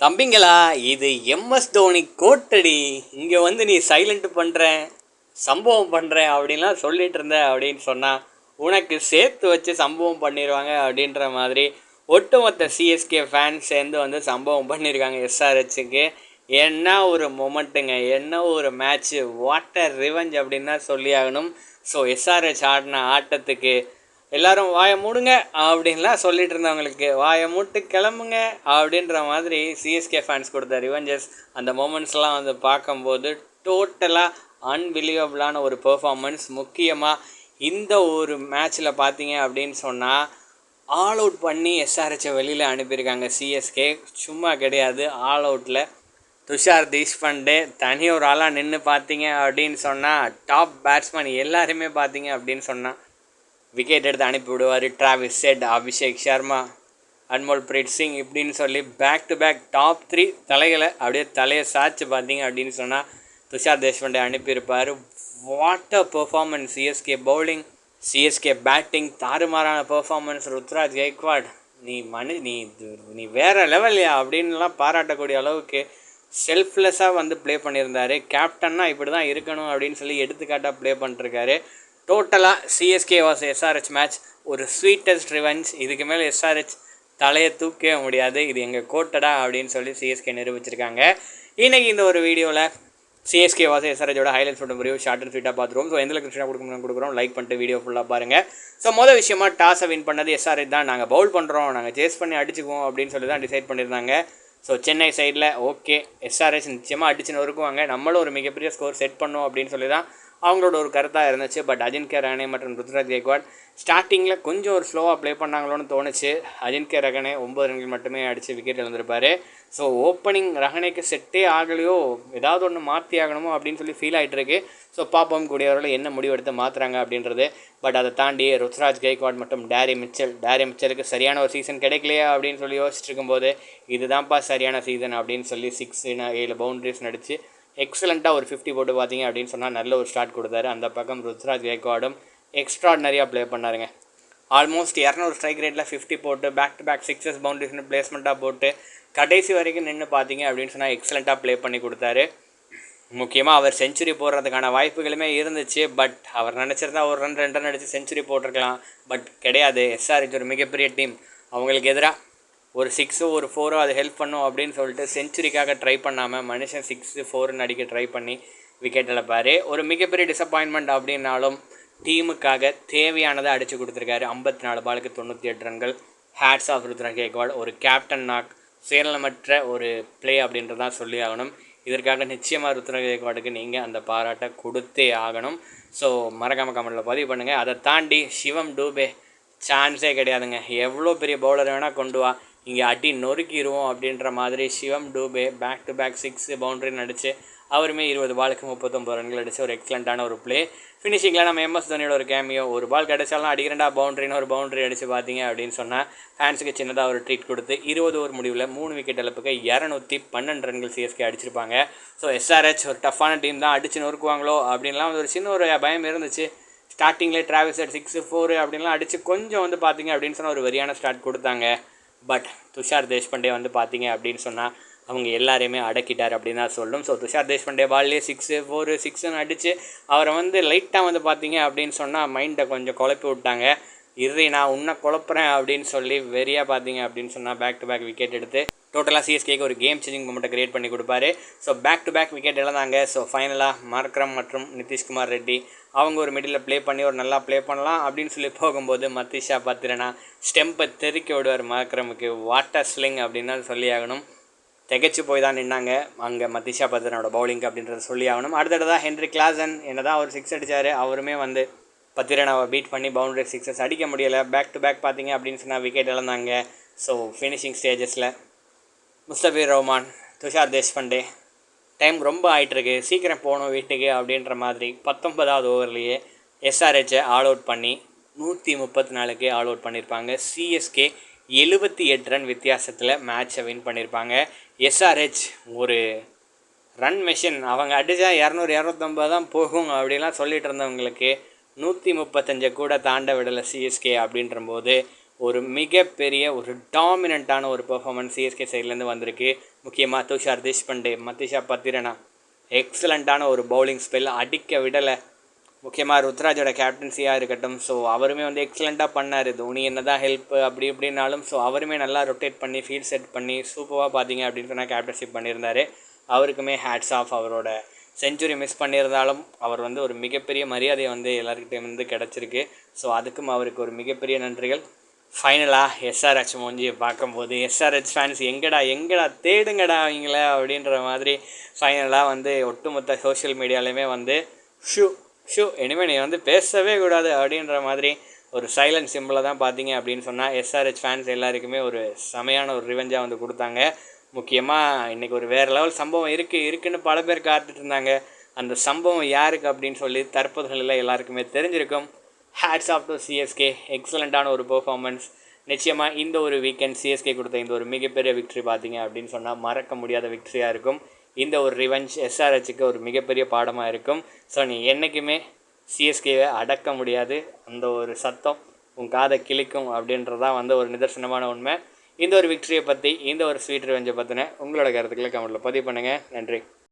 தம்பிங்களா இது எம்எஸ் தோனி கோட்டடி. இங்கே வந்து நீ சைலண்ட் பண்ணுறேன் சம்பவம் பண்ணுறேன் அப்படின்லாம் சொல்லிட்டு இருந்த அப்படின்னு சொன்னால் உனக்கு சேர்த்து வச்சு சம்பவம் பண்ணிடுவாங்க அப்படின்ற மாதிரி ஒட்டுமொத்த சிஎஸ்கே ஃபேன்ஸ் சேர்ந்து வந்து சம்பவம் பண்ணியிருக்காங்க எஸ்ஆர்ஹெச்சுக்கு என்ன ஒரு மொமெண்ட்டுங்க என்ன ஒரு மேட்ச்சு வாட்டர் ரிவெஞ்ச் அப்படின்னு தான் சொல்லி ஆகணும். ஸோ எஸ்ஆர்ஹெச் ஆடின ஆட்டத்துக்கு எல்லாரும் வாயை மூடுங்க அப்படின்லாம் சொல்லிட்டு இருந்தவங்களுக்கு வாயை மூட்டு கிளம்புங்க அப்படின்ற மாதிரி சிஎஸ்கே ஃபேன்ஸ் கொடுத்த ரிவெஞ்சஸ் அந்த மூமெண்ட்ஸ்லாம் வந்து பார்க்கும்போது டோட்டலாக அன்பிலீவபிளான ஒரு பெர்ஃபார்மன்ஸ் முக்கியமாக இந்த ஒரு மேட்ச்சில் பார்த்தீங்க அப்படின்னு சொன்னால் ஆல் அவுட் பண்ணி எஸ்ஆர்ஹெச்சை வெளியில் அனுப்பியிருக்காங்க சிஎஸ்கே சும்மா கிடையாது ஆல் அவுட்டில் துஷார் தேஷ்பண்டே தனி ஒரு ஆளாக நின்று பார்த்தீங்க அப்படின்னு சொன்னால் டாப் பேட்ஸ்மேன் எல்லாருமே பார்த்தீங்க அப்படின்னு சொன்னால் விக்கெட் எடுத்து அனுப்பி விடுவார் Travis set Abhishek Sharma Anmolpreet Singh இப்படின்னு சொல்லி back to back top three தலைகளை அப்படியே தலையை சாய்ச்சி பார்த்தீங்க அப்படின்னு சொன்னால் Tushar Deshpande அனுப்பியிருப்பார். What a performance CSK bowling CSK batting தாறுமாறான performance Ruturaj Gaikwad நீ மனு நீ நீ வேறு லெவல்யா அப்படின்லாம் பாராட்டக்கூடிய அளவுக்கு செல்ஃப்லெஸ்ஸாக வந்து ப்ளே பண்ணியிருந்தாரு. கேப்டன்னா இப்படி தான் இருக்கணும் அப்படின்னு சொல்லி எடுத்துக்காட்டாக ப்ளே பண்ணிருக்காரு. டோட்டலாக சிஎஸ்கே வாஸ் எஸ்ஆர்ஹெச் மேட்ச் ஒரு ஸ்வீட்டஸ்ட் ரிவெஞ்ச் இதுக்கு மேலே எஸ்ஆர்ஹெச் தலையை தூக்கவே முடியாது. இது எங்கள் கோட்டடா அப்படின்னு சொல்லி சிஎஸ்கே நிரூபிச்சிருக்காங்க. இன்றைக்கி இந்த ஒரு வீடியோவில் சிஎஸ்கே வாச எஸ்ஆர்ஹெச்சோட highlights photo review short and ஸ்வீட்டாக பார்த்துருவோம். ஸோ எந்த லட்சம் கொடுக்கணும் கொடுக்குறோம் லைக் பண்ணிட்டு வீடியோ ஃபுல்லாக பாருங்கள் ஸோ மொதல் விஷயமா டாஸை வின் பண்ணது எஸ்ஆர்ஹெச் தான். நாங்கள் பவுல் பண்ணுறோம் நாங்கள் சேஸ் பண்ணி அடிச்சுக்குவோம் அப்படின்னு சொல்லி தான் டிசைட் பண்ணியிருந்தாங்க. ஸோ சென்னை சைடில் ஓகே எஸ்ஆர்எஸ் நிச்சயமாக அடிச்சுன்னு இருக்குவாங்க நம்மளும் ஒரு மிகப்பெரிய ஸ்கோர் செட் பண்ணோம் அப்படின்னு சொல்லி தான் அவங்களோட ஒரு கருத்தாக இருந்துச்சு. பட் அஜின்கே ரகனே மற்றும் ருத்ராஜ் கேக்வாட் ஸ்டார்டிங்கில் கொஞ்சம் ஒரு ஸ்லோவாக ப்ளே பண்ணாங்களோன்னு தோணுச்சு. அஜின்கே ரகனே ஒம்பது ரன்கள் மட்டுமே அடித்து விக்கெட் இழந்திருப்பார். ஸோ ஓப்பனிங் ரகனேக்கு செட்டே ஆகலையோ ஏதாவது ஒன்று மாற்றி ஆகணுமோ அப்படின்னு சொல்லி ஃபீல் ஆகிட்டு இருக்கு. ஸோ பாப்போம் கூடியவர்கள் என்ன முடிவெடுத்து மாற்றுறாங்க அப்படின்றது. பட் அதை தாண்டி ருத்ராஜ் கெய்க்வாட் மற்றும் டேரி மிச்சல் டேரி மிச்சலுக்கு சரியான ஒரு சீசன் கிடைக்கலையா அப்படின்னு சொல்லி யோசிச்சுட்டு இருக்கும்போது இதுதான்ப்பா சரியான சீசன் அப்படின்னு சொல்லி சிக்ஸ் ஏழு பவுண்டரிஸ் நடிச்சு எக்ஸலண்ட்டாக ஒரு ஃபிஃப்டி போட்டு பார்த்தீங்க அப்படின்னு சொன்னால் நல்ல ஒரு ஸ்டார்ட் கொடுத்தாரு. அந்த பக்கம் ருத்ராஜ் கேக்வாடும் எக்ஸ்ட்ராடினரியாக ப்ளே பண்ணாருங்க. ஆல்மோஸ்ட் இரநூறு ஸ்ட்ரைக் ரேட்டில் ஃபிஃப்டி போட்டு பேக் டு பேக் சிக்ஸஸ் பவுண்டரிஸ்னு பிளேஸ்மெண்ட்டாக போட்டு கடைசி வரைக்கும் நின்று பார்த்தீங்க அப்படின்னு சொன்னால் எக்ஸலண்ட்டாக ப்ளே பண்ணி கொடுத்தாரு. முக்கியமாக அவர் செஞ்சுரி போடுறதுக்கான வாய்ப்புகளுமே இருந்துச்சு. பட் அவர் நினச்சிருந்தா ஒரு ரன் ரெண்டு ரன் அடித்து செஞ்சுரி போட்டிருக்கலாம். பட் கிடையாது. எஸ்ஆர்ஹெச் ஒரு மிகப்பெரிய டீம் அவங்களுக்கு எதிராக ஒரு சிக்ஸோ ஒரு ஃபோரோ அது ஹெல்ப் பண்ணும் அப்படின்னு சொல்லிட்டு செஞ்சுரிக்காக ட்ரை பண்ணாமல் மனுஷன் சிக்ஸு ஃபோர்னு அடிக்க ட்ரை பண்ணி விக்கெட் இழப்பார். ஒரு மிகப்பெரிய டிசப்பாயின்மெண்ட் அப்படின்னாலும் டீமுக்காக தேவையானதை அடித்து கொடுத்துருக்காரு. ஐம்பத்தி நாலு பாலுக்கு தொண்ணூற்றி எட்டு ரன்கள். ஹேட்ஸ் ஆஃப் ருத்ரன் கேக்வாட் ஒரு கேப்டன் நாக் சேலமற்ற ஒரு ப்ளே அப்படின்றதான் சொல்லி ஆகணும். இதற்காக நிச்சயமாக ருத்ரன் கேக்வாடுக்கு நீங்கள் அந்த பாராட்டை கொடுத்தே ஆகணும். ஸோ மறக்காம கமெண்டில் பதிவு பண்ணுங்கள் அதை தாண்டி சிவம் டூபே சான்ஸே கிடையாதுங்க. எவ்வளோ பெரிய பவுலர் வேணால் கொண்டு வா. இங்கே அடி நொறுக்கிடுவோம் அப்படின்ற மாதிரி Shivam Dube back to back six boundary நடித்து அவருமே இருபது பாலுக்கு முப்பத்தொம்பது ரன்கள் அடித்து ஒரு எக்ஸலண்ட்டான ஒரு பிளே ஃபினிஷிங்கில் நம்ம எம்எஸ் தோனியோட ஒரு கேமியோ ஒரு பால் கிடைச்சாலும் அடிக்கிறண்டா பவுண்டரின்னு ஒரு பவுண்டரி அடித்து பார்த்தீங்க அப்படின்னு சொன்னால் ஃபேன்ஸுக்கு சின்னதாக ஒரு ட்ரீட் கொடுத்து இருபது ஓவர் முடிவில் மூணு விக்கெட் இழப்புக்கு இரநூத்தி பன்னெண்டு ரன்கள் சிஎஸ்கே அடிச்சிருப்பாங்க. ஸோ எஸ்ஆர்ஹெச் ஒரு டஃப்பான டீம் தான் அடிச்சு நொறுக்குவாங்களோ அப்படின்லாம் ஒரு சின்ன ஒரு பயம் இருந்துச்சு. ஸ்டார்டிங்லேயே டிராவல்ஸ் அட் சிக்ஸு ஃபோரு அப்படின்லாம் அடித்து கொஞ்சம் வந்து பார்த்தீங்க அப்படின்னு சொன்னால் ஒரு வெறியான ஸ்டார்ட் கொடுத்தாங்க. பட் துஷார் தேஷ்பாண்டே வந்து பார்த்தீங்க அப்படின்னு சொன்னால் அவங்க எல்லாரையுமே அடக்கிட்டார் அப்படின்னு தான் சொல்லும். ஸோ துஷார் தேஷ்பாண்டே பால்லே சிக்ஸு ஃபோரு சிக்ஸுன்னு அடித்து அவரை வந்து லைட்டாக வந்து பார்த்தீங்க அப்படின்னு சொன்னால் மைண்டை கொஞ்சம் குழப்பி விட்டாங்க. இரு நான் உன்னை குழப்புறேன் அப்படின்னு சொல்லி வெறியாக பார்த்தீங்க அப்படின்னு சொன்னால் பேக் டு பேக் விக்கெட் எடுத்து டோட்டலாக சிஎஸ்கேக்கு ஒரு கேம் சேஞ்சிங் மூமெண்ட்டை கிரியேட் பண்ணி கொடுப்பாரு. So back to back wicket இழந்தாங்க. So ஃபைனலாக மார்க்ரம் மற்றும் நிதிஷ்குமார் ரெட்டி அவங்க ஒரு மிடில் ப்ளே பண்ணி ஒரு நல்லா ப்ளே பண்ணலாம் அப்படின்னு சொல்லி போகும்போது மத்திஷா பார்த்துறேன்னா ஸ்டெம்பை தெறிக்க விடுவார் மார்க்ரமுக்கு வாட்டர் ஸ்லிங் அப்படின்னு சொல்லி ஆகணும். திகைச்சு போய் தான் நின்னாங்க. அங்கே மத்திஷா பத்ரனோட பவுலிங் அப்படின்றத சொல்லி ஆகணும். அடுத்ததாக ஹென்ரி கிளாசன் என்ன தான் அவர் சிக்ஸ் அடித்தார் அவருமே வந்து பத்திரனாவை பீட் பண்ணி பவுண்டரி சிக்ஸஸ் அடிக்க முடியலை. பேக் டு பேக் பார்த்தீங்க அப்படின்னு சொன்னால் விக்கெட் இழந்தாங்க. ஸோ ஃபினிஷிங் ஸ்டேஜஸில் முஸ்தபீர் ரஹ்மான் துஷார் தேஷ்பண்டே டைம் ரொம்ப ஆகிட்டுருக்கு சீக்கிரம் போகணும் வீட்டுக்கு அப்படின்ற மாதிரி பத்தொன்பதாவது ஓவர்லேயே எஸ்ஆர்ஹெச்சை ஆல் அவுட் பண்ணி நூற்றி முப்பத்தி நாலுக்கு ஆல் அவுட் பண்ணியிருப்பாங்க சிஎஸ்கே எழுபத்தி எட்டு ரன் வித்தியாசத்தில் மேட்சை வின் பண்ணியிருப்பாங்க எஸ்ஆர்ஹெச் ஒரு ரன் மெஷின் அவங்க அடித்தா இரநூறு இரநூத்தம்பது தான் போகும் அப்படிலாம் சொல்லிட்டு இருந்தவங்களுக்கு நூற்றி முப்பத்தஞ்சை கூட தாண்ட விடலை சிஎஸ்கே அப்படின்றபோது ஒரு மிகப்பெரிய ஒரு டாமினண்ட்டான ஒரு பெர்ஃபார்மன்ஸ் சிஎஸ்கே சைட்லேருந்து வந்திருக்கு. முக்கியமாக துஷார் தேஷ்பண்டே மத்திஷா பத்திரனா. எக்ஸலண்ட்டான ஒரு பவுலிங் ஸ்பெல் அடிக்க விடலை. முக்கியமாக ருத்ராஜோட கேப்டன்சியாக இருக்கட்டும். ஸோ அவருமே வந்து எக்ஸலண்ட்டாக பண்ணார். தோனி என்ன தான் ஹெல்ப் அப்படி இப்படின்னாலும் ஸோ அவருமே நல்லா ரொட்டேட் பண்ணி ஃபீல்ட் செட் பண்ணி சூப்பராக பார்த்தீங்க அப்படின்னு சொன்னால் கேப்டன்ஷிப் பண்ணியிருந்தார். அவருக்குமே ஹேட்ஸ் ஆஃப் அவரோட. செஞ்சுரி மிஸ் பண்ணியிருந்தாலும் அவர் வந்து ஒரு மிகப்பெரிய மரியாதை வந்து எல்லாருக்கிட்டேருந்து கிடச்சிருக்கு. ஸோ அதுக்கும் அவருக்கு ஒரு மிகப்பெரிய நன்றிகள். ஃபைனலாக எஸ்ஆர்ஹெச் மூஞ்சியை பார்க்கும்போது எஸ்ஆர்ஹெச் ஃபேன்ஸ் எங்கடா எங்கடா தேடுங்கடா அவங்கள அப்படின்ற மாதிரி ஃபைனலாக வந்து ஒட்டுமொத்த சோஷியல் மீடியாலையுமே வந்து ஷூ ஷூ இனிமேல் நீ வந்து பேசவே கூடாது அப்படின்ற மாதிரி ஒரு சைலண்ட் சிம்பிளை தான் பார்த்தீங்க அப்படின்னு சொன்னால் எஸ்ஆர்ஹெச் ஃபேன்ஸ் எல்லாருக்குமே ஒரு செமையான ஒரு ரிவெஞ்சாக வந்து கொடுத்தாங்க. முக்கியமாக இன்றைக்கி ஒரு வேறு லெவல் சம்பவம் இருக்குது இருக்குன்னு பல பேர் காத்துட்டு இருந்தாங்க. அந்த சம்பவம் யாருக்கு அப்படின்னு சொல்லி தற்போதுகளில் எல்லாருக்குமே தெரிஞ்சிருக்கும். ஹேட்ஸ் ஆஃப் டு சிஎஸ்கே எக்ஸலண்ட்டான ஒரு பெர்ஃபார்மன்ஸ் நிச்சயமாக இந்த ஒரு வீக்கெண்ட் சிஎஸ்கே கொடுத்த இந்த ஒரு மிகப்பெரிய விக்ட்ரி பார்த்தீங்க அப்படின்னு சொன்னால் மறக்க முடியாத விக்ட்ரியாக இருக்கும். இந்த ஒரு ரிவெஞ்ச் எஸ்ஆர்ஹெச்சுக்கு ஒரு மிகப்பெரிய பாடமாக இருக்கும். ஸோ நீ என்றைக்குமே சிஎஸ்கேவை அடக்க முடியாது. அந்த ஒரு சத்தம் உன் காதை கிழிக்கும் அப்படின்றதான் வந்து ஒரு நிதர்சனமான உண்மை. இந்த ஒரு விக்ட்ரியை பற்றி இந்த ஒரு ஸ்வீட் ரிவெஞ்சை பற்றின உங்களோட கருத்துக்களை கமெண்ட்டில் பதிவு பண்ணுங்கள் நன்றி.